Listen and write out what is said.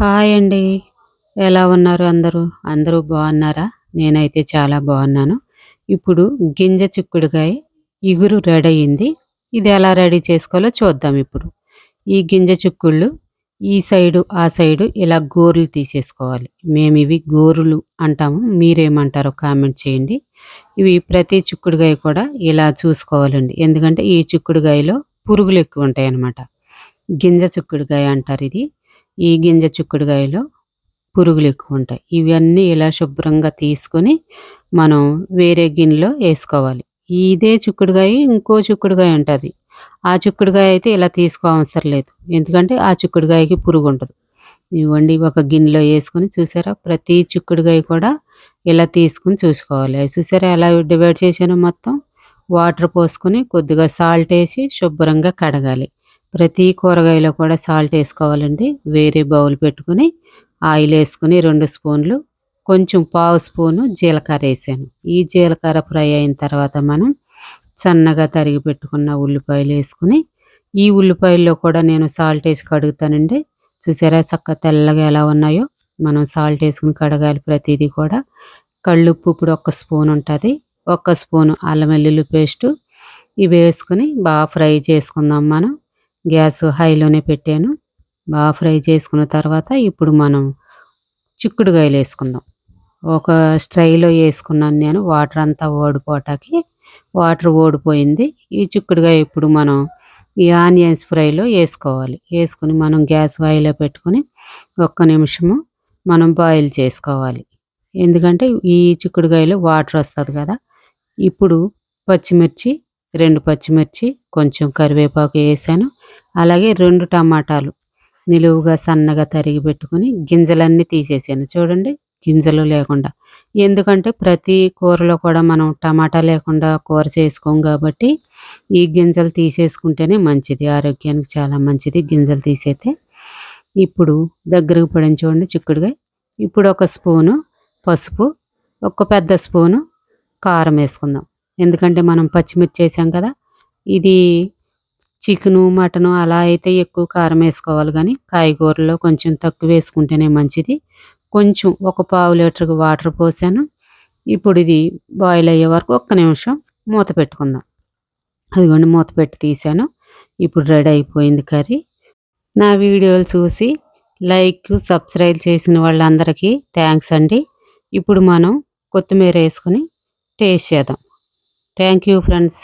Hi అండి. ఎలా ఉన్నారు అందరూ? అందరూ బాగున్నారా? నేనైతే చాలా బాగున్నాను. ఇప్పుడు గింజ చిక్కుడుకాయ ఇగురు రెడీ అయింది. ఇది ఎలా రెడీ చేసుకోవాలో చూద్దాం ఇప్పుడు. ఈ గింజ చిక్కుళ్ళు ఈ సైడు, ఆ సైడు ఇలా గోర్లు తీసేసుకోవాలి. మేము ఇవి గోరులు అంటాము. మీరేమంటారో కామెంట్ చేయండి. ఇవి ప్రతి చిక్కుడుకాయ కూడా ఇలా చూసుకోవాలండి. ఎందుకంటే ఈ చిక్కుడుకాయలో పురుగులు ఎక్కువ ఉంటాయి అన్నమాట గింజ చిక్కుడుకాయ అంటారు ఇది. ఈ గింజ చిక్కుడుకాయలో పురుగులు ఎక్కువ ఉంటాయి ఇవన్నీ ఇలా శుభ్రంగా తీసుకొని మనం వేరే గిన్నెలో వేసుకోవాలి. ఇదే చిక్కుడుగాయ ఇంకో చిక్కుడుకాయ ఉంటుంది. ఆ చిక్కుడుకాయ అయితే ఇలా తీసుకో అవసరం లేదు. ఎందుకంటే ఆ చిక్కుడుకాయకి పురుగు ఉంటుంది ఇవ్వండి ఒక గిన్నెలో వేసుకొని చూసారా? ప్రతి చిక్కుడుకాయ కూడా ఇలా తీసుకుని చూసుకోవాలి. చూసారా? ఎలా డివైడ్ చేశాను మొత్తం? వాటర్ పోసుకొని కొద్దిగా సాల్ట్ వేసి శుభ్రంగా కడగాలి. ప్రతి కూరగాయలో కూడా సాల్ట్ వేసుకోవాలండి. వేరే బౌల్ పెట్టుకుని ఆయిల్ వేసుకుని రెండు స్పూన్లు కొంచెం పావు స్పూను జీలకర్ర వేసాను. ఈ జీలకర్ర ఫ్రై అయిన తర్వాత మనం సన్నగా తరిగి పెట్టుకున్న ఉల్లిపాయలు వేసుకుని ఈ ఉల్లిపాయల్లో కూడా నేను సాల్ట్ వేసి కడుగుతానండి. చూసారా చక్క తెల్లగా ఎలా ఉన్నాయో? మనం సాల్ట్ వేసుకుని కడగాలి ప్రతిదీ కూడా. కళ్ళుప్పు ఇప్పుడు ఒక స్పూన్ ఉంటుంది. ఒక స్పూను అల్లం వెల్లుల్లి పేస్టు. ఇవి వేసుకుని బాగా ఫ్రై చేసుకుందాం మనం. గ్యాస్ హైలోనే పెట్టాను. బాగా ఫ్రై చేసుకున్న తర్వాత ఇప్పుడు మనం చిక్కుడుకాయలు వేసుకుందాం. ఒక స్ట్రైలో వేసుకున్నాను నేను. వాటర్ అంతా ఓడిపోటాకి వాటర్ ఓడిపోయింది. ఈ చిక్కుడుకాయ ఇప్పుడు మనం ఈ ఆనియన్స్ ఫ్రైలో వేసుకోవాలి. వేసుకుని మనం గ్యాస్ ఆయిల్లో పెట్టుకొని ఒక్క నిమిషము మనం బాయిల్ చేసుకోవాలి. ఎందుకంటే ఈ చిక్కుడుకాయలో వాటర్ వస్తుంది కదా. ఇప్పుడు పచ్చిమిర్చి రెండు పచ్చిమిర్చి కొంచెం కరివేపాకు వేసాను. అలాగే రెండు టమాటాలు నిలువుగా సన్నగా తరిగి పెట్టుకుని గింజలన్నీ తీసేసాను. చూడండి గింజలు లేకుండా. ఎందుకంటే ప్రతి కూరలో కూడా మనం టమాటా లేకుండా కూర చేసుకోం కాబట్టి ఈ గింజలు తీసేసుకుంటేనే మంచిది. ఆరోగ్యానికి చాలా మంచిది గింజలు తీసేస్తే ఇప్పుడు దగ్గరకు పడిన చూడండి చిక్కుడుగా. ఇప్పుడు ఒక స్పూను పసుపు ఒక పెద్ద స్పూను కారం వేసుకుందాం. ఎందుకంటే మనం పచ్చిమిర్చి వేసాం కదా ఇది చికెను మటను అలా అయితే ఎక్కువ కారం వేసుకోవాలి కానీ కాయగూరలో కొంచెం తక్కువ వేసుకుంటేనే మంచిది. కొంచెం ఒక పావు లీటర్కి వాటర్ పోసాను. ఇప్పుడు ఇది బాయిల్ అయ్యే వరకు ఒక్క నిమిషం మూత పెట్టుకుందాం. అదిగోండి మూత పెట్టి తీసాను. ఇప్పుడు రెడీ అయిపోయింది కర్రీ. నా వీడియోలు చూసి లైక్ సబ్స్క్రైబ్ చేసిన వాళ్ళందరికీ థ్యాంక్స్ అండి. ఇప్పుడు మనం కొత్తిమీర వేసుకొని టేస్ట్ చేద్దాం. Thank you friends.